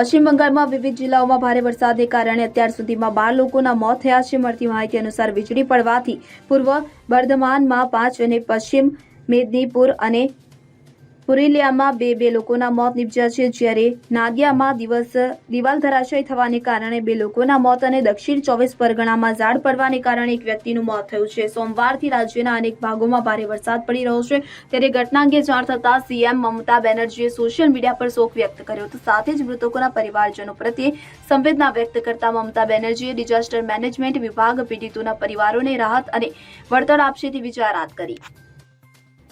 પશ્ચિમ બંગાળમાં વિવિધ જિલ્લાઓમાં ભારે વરસાદને કારણે અત્યાર સુધીમાં બાર લોકોના મોત થયા છે. મળતી માહિતી અનુસાર વીજળી પડવાથી પૂર્વ બર્ધમાનમાં પાંચ અને પશ્ચિમ મેદનીપુર અને પુરુલિયામાં બે બે લોકોના મોત નીપજ્યા છે, જ્યારે નાદિયામાં દિવસ દિવાલ ધરાશય થવાને કારણે બે લોકોના મોત અને દક્ષિણ ચોવીસ પરગણામાં ઝાડ પડવાને કારણે એક વ્યક્તિનું મોત થયું છે. સોમવારથી રાજ્યના અનેક ભાગોમાં ભારે વરસાદ પડી રહ્યો છે. ત્યારે ઘટના અંગે જાણ થતાં સીએમ મમતા બેનર્જીએ સોશિયલ મીડિયા પર શોક વ્યક્ત કર્યો હતો. સાથે જ મૃતકોના પરિવારજનો પ્રત્યે સંવેદના વ્યક્ત કરતા મમતા બેનર્જીએ ડિઝાસ્ટર મેનેજમેન્ટ વિભાગ પીડિતોના પરિવારોને રાહત અને વળતર આપશે તેવી જાહેરાત કરી.